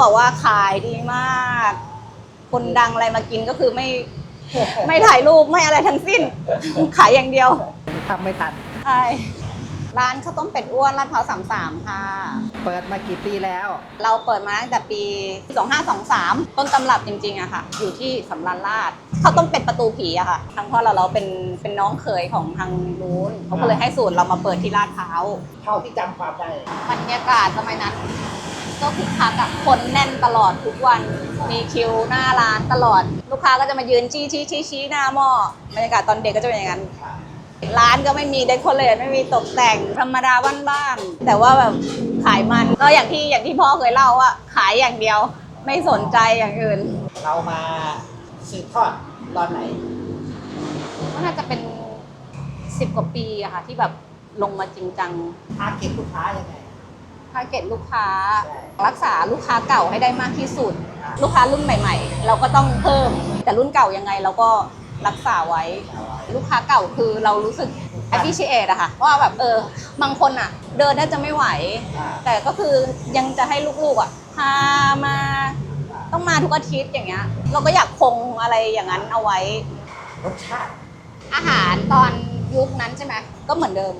บอกว่าขายดีมาก คนดังอะไรมากินก็คือไม่ ไม่ถ่ายรูปไม่อะไรทั้งสิ้น ขายอย่างเดียวทำไม่ทันใช่ร้านข้าวต้มเป็ดอ้วนลาดพร้าวสามสามค่ะ เปิดมากี่ปีแล้ว เราเปิดมาตั้งแต่ปี 2523 ต้นตำรับจริงๆอะค่ะ อยู่ที่สำรันราชข้าวต้มเป็ดประตูผีอะค่ะ ทางพ่อเราเราเป็นเป็นน้องเขยของทางนู้นเขาก็เลยให้สูตรเรามาเปิดที่ลาดพร้าวเท่าที่จำความได้บรรยากาศสมัยนั้น ก็คึกคักอะคนแน่นตลอดทุกวัน มีคิวหน้าร้านตลอด ลูกค้าก็จะมายืนชี้ชี้ชี้ชี้หน้าหม้อบรรยากาศตอนเด็กก็จะเป็นอย่างนั้นร้านก็ไม่มีเดคอเรทไม่มีตกแต่งธรรมดาบ้านๆแต่ว่าแบบขายมันก็อย่างที่อย่างที่พ่อเคยเล่าว่าขายอย่างเดียว ไม่สนใจอย่างอื่น เรามาสืบทอดตอนไหนก็น่าจะเป็นสิบกว่าปีอะค่ะที่แบบลงมาจริงจัง ทาร์เก็ตลูกค้ายังไง ทาร์เก็ตลูกค้าใช่รักษาลูกค้าเก่าให้ได้มากที่สุด ลูกค้ารุ่นใหม่ ๆ เราก็ต้องเพิ่ม แต่รุ่นเก่ายังไงเราก็รักษาไว้ ลูกค้าเก่าคือเรารู้สึก appreciate อะค่ะว่าแบบเออบางคนอะเดินได้จะไม่ไหวอ่าแต่ก็คือยังจะให้ลูกๆอะพามาต้องมาทุกอาทิตย์อย่างเงี้ย เราก็อยากคงอะไรอย่างนั้นเอาไว้รสชาติอาหารตอนยุคนั้นใช่ไหมก็เหมือนเดิม